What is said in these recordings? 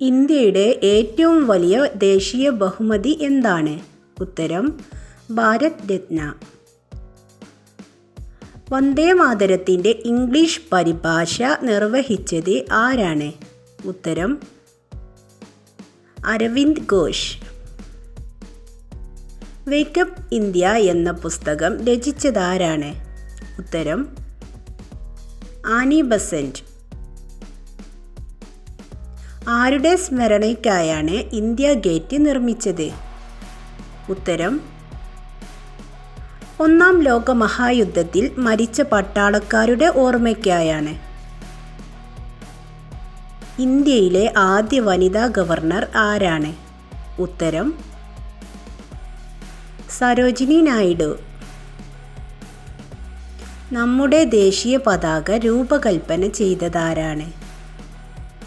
ഇന്ത്യയുടെ ഏറ്റവും വലിയ ദേശീയ ബഹുമതി എന്താണ്? ഉത്തരം ഭാരത് രത്ന. വന്ദേ മാതരത്തിന്റെ ഇംഗ്ലീഷ് പരിഭാഷ നിർവഹിച്ചത് ആരാണ്? ഉത്തരം അരവിന്ദ് ഘോഷ്. വേക്കപ്പ് ഇന്ത്യ എന്ന പുസ്തകം രചിച്ചതാരാണ്? ഉത്തരം ആനി ബസന്റ്. ആരുടെ സ്മരണയ്ക്കായാണ് ഇന്ത്യ ഗേറ്റ് നിർമ്മിച്ചത്? ഉത്തരം ഒന്നാം ലോക മഹായുദ്ധത്തിൽ മരിച്ച പട്ടാളക്കാരുടെ ഓർമ്മയ്ക്കായാണ്. ഇന്ത്യയിലെ ആദ്യ വനിതാ ഗവർണർ ആരാണ്? ഉത്തരം സരോജിനി നായിഡു. നമ്മുടെ ദേശീയ പതാക രൂപകൽപ്പന ചെയ്തതാരാണ്?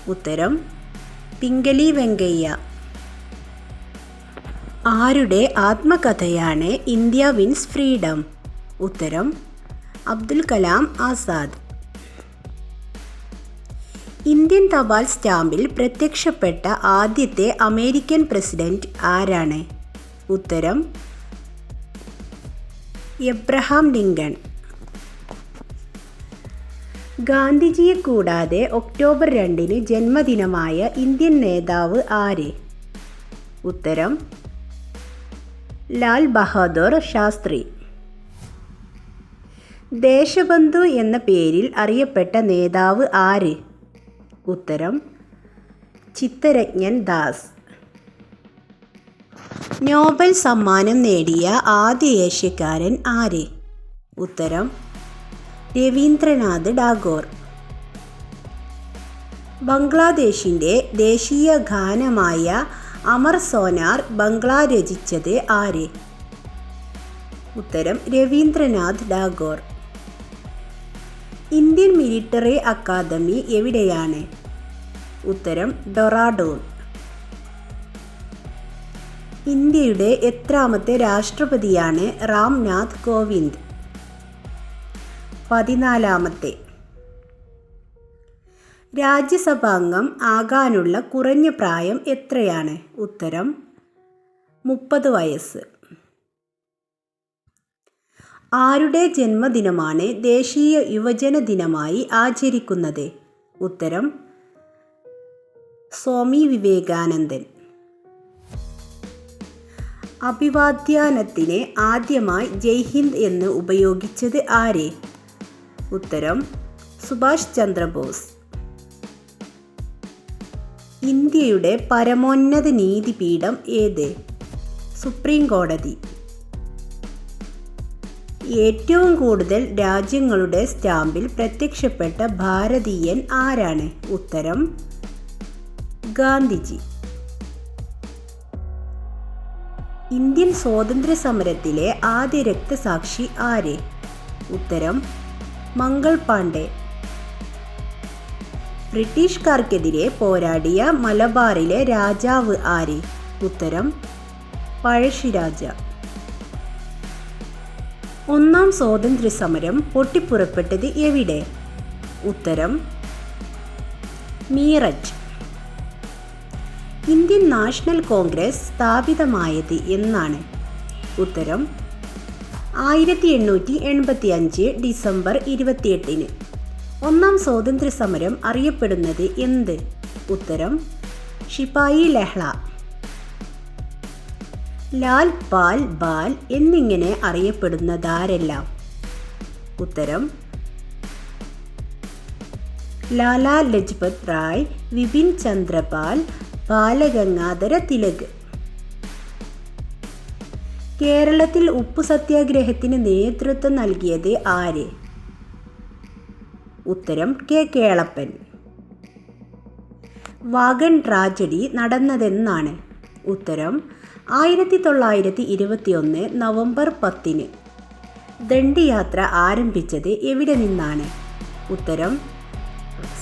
ഉത്തരം പിംഗലി വെങ്കയ്യ. ആരുടെ ആത്മകഥയാണ് ഇന്ത്യ വിൻസ് ഫ്രീഡം? ഉത്തരം അബ്ദുൽ കലാം ആസാദ്. ഇന്ത്യൻ തപാൽ സ്റ്റാമ്പിൽ പ്രത്യക്ഷപ്പെട്ട ആദ്യത്തെ അമേരിക്കൻ പ്രസിഡന്റ് ആരാണ്? ഉത്തരം എബ്രഹാം ലിങ്കൺ. ഗാന്ധിജിയെ കൂടാതെ ഒക്ടോബർ രണ്ടിന് ജന്മദിനമായ ഇന്ത്യൻ നേതാവ് ആര്? ഉത്തരം ലാൽ ബഹാദൂർ ശാസ്ത്രി. ദേശബന്ധു എന്ന പേരിൽ അറിയപ്പെട്ട നേതാവ് ആര്? ഉത്തരം ചിത്തരജ്ഞൻ ദാസ്. നോബൽ സമ്മാനം നേടിയ ആദ്യ ഏഷ്യക്കാരൻ ആര്? ഉത്തരം രവീന്ദ്രനാഥ് ടാഗോർ. ബംഗ്ലാദേശിന്റെ ദേശീയ ഗാനമായ അമർ സോനാർ ബംഗ്ല രചിച്ചത് ആര്? ഉത്തരം Rabindranath Tagore. Indian military academy എവിടെയാണ്? ഉത്തരം ഡൊറാഡോൺ. ഇന്ത്യയുടെ എത്രാമത്തെ രാഷ്ട്രപതിയാണ് രാംനാഥ് കോവിന്ദ്. പതിനാലാമത്തെ. രാജ്യസഭാംഗം ആകാനുള്ള കുറഞ്ഞ പ്രായം എത്രയാണ്? ഉത്തരം മുപ്പത് വയസ്സ്. ആരുടെ ജന്മദിനമാണ് ദേശീയ യുവജന ദിനമായി ആചരിക്കുന്നത്? ഉത്തരം സ്വാമി വിവേകാനന്ദൻ. അഭിവാദ്യാനത്തിന് ആദ്യമായി ജയ്ഹിന്ദ് എന്ന് ഉപയോഗിച്ചത് ആരെ? ഉത്തരം സുഭാഷ് ചന്ദ്രബോസ്. ഇന്ത്യയുടെ പരമോന്നത നീതിപീഠം ഏത്? സുപ്രീം കോടതി. ഏറ്റവും കൂടുതൽ രാജ്യങ്ങളുടെ സ്റ്റാമ്പിൽ പ്രത്യക്ഷപ്പെട്ട ഭാരതീയൻ ആരാണ്? ഉത്തരം ഗാന്ധിജി. ഇന്ത്യൻ സ്വാതന്ത്ര്യ സമരത്തിലെ ആദ്യ രക്തസാക്ഷി ആര്? ഉത്തരം മംഗൾ പാണ്ഡെ. ബ്രിട്ടീഷുകാർക്കെതിരെ പോരാടിയ മലബാറിലെ രാജാവ് ആര്? ഉത്തരം പഴശ്ശിരാജ. ഒന്നാം സ്വാതന്ത്ര്യ സമരം പൊട്ടിപ്പുറപ്പെട്ടത് എവിടെ? ഉത്തരം മീററ്റ്. ഇന്ത്യൻ നാഷണൽ കോൺഗ്രസ് സ്ഥാപിതമായത് എന്നാണ്. ഉത്തരം ആയിരത്തി എണ്ണൂറ്റി എൺപത്തി അഞ്ച് ഡിസംബർ ഇരുപത്തിയെട്ടിന്. ഒന്നാം സ്വാതന്ത്ര്യ സമരം അറിയപ്പെടുന്നത് എന്ത്? ഉത്തരം ഷിപ്പായി ലഹള. ലാൽ പാൽ ബാൽ എന്നിങ്ങനെ അറിയപ്പെടുന്നതാരെല്ലാം? ഉത്തരം ലാലാ ലജ്പത് റായ് വിപിൻ ചന്ദ്രപാൽ ബാലഗംഗാധര തിലക്. കേരളത്തിൽ ഉപ്പു സത്യാഗ്രഹത്തിന് നേതൃത്വം നൽകിയത് ആര്? ഉത്തരം കെ. കേളപ്പൻ. വാഗൺ ട്രാജഡി നടന്നതെന്നാണ്. ഉത്തരം ആയിരത്തി തൊള്ളായിരത്തി ഇരുപത്തിയൊന്ന് നവംബർ പത്തിന്. ദണ്ഡിയാത്ര ആരംഭിച്ചത് എവിടെ നിന്നാണ്? ഉത്തരം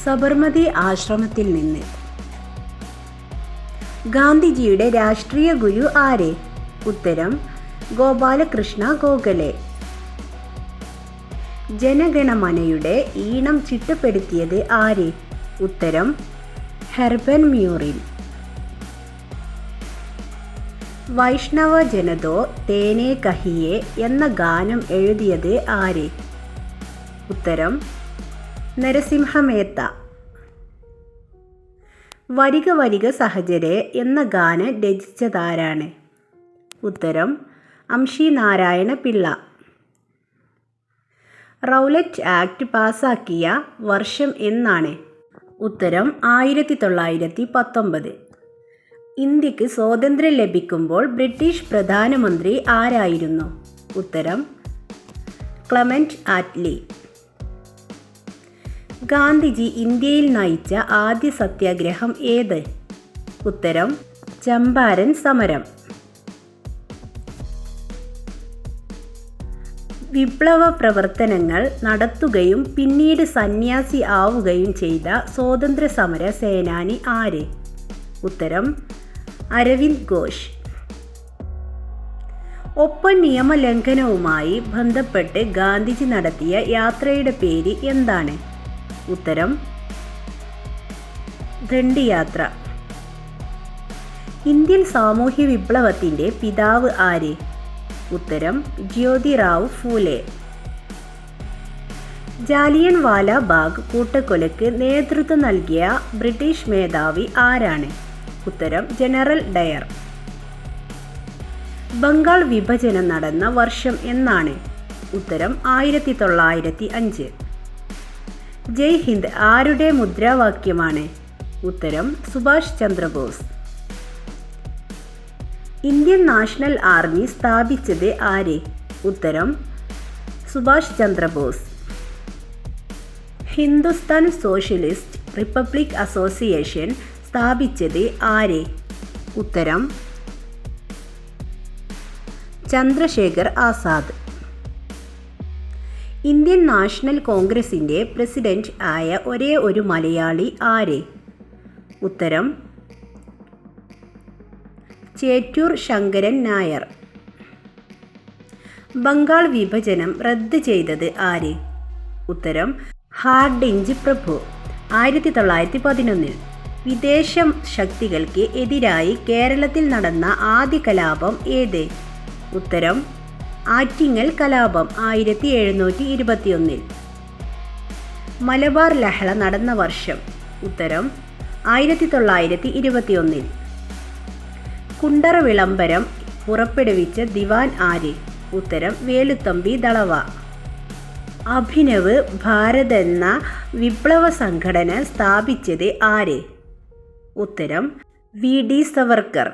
സബർമതി ആശ്രമത്തിൽ നിന്ന്. ഗാന്ധിജിയുടെ രാഷ്ട്രീയ ഗുരു ആര്? ഉത്തരം ഗോപാലകൃഷ്ണ ഗോഖലെ. ജനഗണമനയുടെ ഈണം ചിട്ടപ്പെടുത്തിയത് ആര്? ഉത്തരം ഹെർബൻ മ്യൂറിൻ. വൈഷ്ണവ ജനതോ തേനെ കഹിയെ എന്ന ഗാനം എഴുതിയത് ആര്? ഉത്തരം നരസിംഹമേത്ത. വരിക വരിക സഹചരെ എന്ന ഗാനം രചിച്ചതാരാണ്? ഉത്തരം അംഷി നാരായണ പിള്ള. റൗലറ്റ് ആക്ട് പാസാക്കിയ വർഷം എന്നാണ്? ഉത്തരം ആയിരത്തി തൊള്ളായിരത്തി പത്തൊമ്പത് ഇന്ത്യയ്ക്ക് സ്വാതന്ത്ര്യം ലഭിക്കുമ്പോൾ ബ്രിട്ടീഷ് പ്രധാനമന്ത്രി ആരായിരുന്നു? ഉത്തരം ക്ലമന്റ് ആറ്റ്ലി. ഗാന്ധിജി ഇന്ത്യയിൽ നയിച്ച ആദ്യ സത്യാഗ്രഹം ഏത്? ഉത്തരം ചമ്പാരൻ സമരം. വിപ്ലവ പ്രവർത്തനങ്ങൾ നടത്തുകയും പിന്നീട് സന്യാസി ആവുകയും ചെയ്ത സ്വാതന്ത്ര്യ സമര സേനാനി ആര്? ഉത്തരം അരവിന്ദ് ഘോഷ്. ഒപ്പം നിയമലംഘനവുമായി ബന്ധപ്പെട്ട് ഗാന്ധിജി നടത്തിയ യാത്രയുടെ പേര് എന്താണ്? ഉത്തരം ദണ്ഡിയാത്ര. ഇന്ത്യൻ സാമൂഹ്യ വിപ്ലവത്തിന്റെ പിതാവ് ആര്? ഉത്തരം ജ്യോതിറാവു ഫൂലെ. ജാലിയൻ വാല ബാഗ് കൂട്ടക്കൊലയ്ക്ക് നേതൃത്വം നൽകിയ ബ്രിട്ടീഷ് മേധാവി ആരാണ്? ഉത്തരം ജനറൽ ഡയർ. ബംഗാൾ വിഭജനം നടന്ന വർഷം എന്നാണ്? ഉത്തരം ആയിരത്തി തൊള്ളായിരത്തി അഞ്ച് ജയ് ഹിന്ദ് ആരുടെ മുദ്രാവാക്യമാണ്? ഉത്തരം Subhash Chandra Bose. Indian National Army സ്ഥാപിച്ചത് ആര്? ഉത്തരം Subhash Chandra Bose. Hindustan Socialist Republic Association സ്ഥാപിച്ചത് ആര്? ഉത്തരം ചന്ദ്രശേഖർ ആസാദ്. ഇന്ത്യൻ നാഷണൽ കോൺഗ്രസിന്റെ പ്രസിഡന്റ് ആയ ഒരേ ഒരു മലയാളി ആര്? ഉത്തരം ചേറ്റൂർ ശങ്കരൻ നായർ. ബംഗാൾ വിഭജനം റദ്ദ് ചെയ്തത് ആര്? ഉത്തരം ഹാർഡിഞ്ച് പ്രഭു. ആയിരത്തി തൊള്ളായിരത്തി പതിനൊന്നിൽ വിദേശ ശക്തികൾക്ക് എതിരായി കേരളത്തിൽ നടന്ന ആദ്യ കലാപം ഏത്? ഉത്തരം ആറ്റിങ്ങൽ കലാപം ആയിരത്തി എഴുന്നൂറ്റി ഇരുപത്തിയൊന്നിൽ മലബാർ ലഹള നടന്ന വർഷം. ഉത്തരം ആയിരത്തി തൊള്ളായിരത്തി ഇരുപത്തിയൊന്നിൽ കുണ്ടറ വിളംബരം പുറപ്പെടുവിച്ച ദിവാൻ ആര് ഉത്തരം വേലുത്തമ്പി ദളവ. അഭിനവ് ഭാരത് എന്ന വിപ്ലവ സംഘടന സ്ഥാപിച്ചത് ആര്? ഉത്തരം വി. ഡി. സവർക്കർ.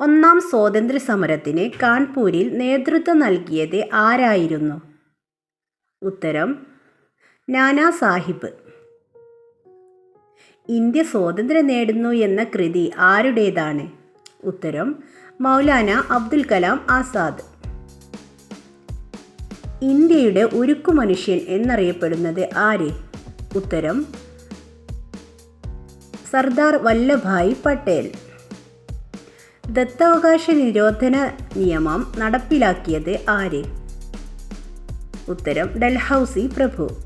ഒന്നാം സ്വാതന്ത്ര്യ സമരത്തിന് കാൺപൂരിൽ നേതൃത്വം നൽകിയത് ആരായിരുന്നു? ഉത്തരം നാനാ സാഹിബ്. ഇന്ത്യ സ്വാതന്ത്ര്യം നേടുന്നു എന്ന കൃതി ആരുടേതാണ്? ഉത്തരം മൗലാന അബ്ദുൽ കലാം ആസാദ്. ഇന്ത്യയുടെ ഉരുക്കു മനുഷ്യൻ എന്നറിയപ്പെടുന്നത് ആര്? ഉത്തരം സർദാർ വല്ലഭായ് പട്ടേൽ. ദത്താവകാശ നിരോധന നിയമം നടപ്പിലാക്കിയത് ആര്? ഉത്തരം ഡൽഹൌസി പ്രഭു.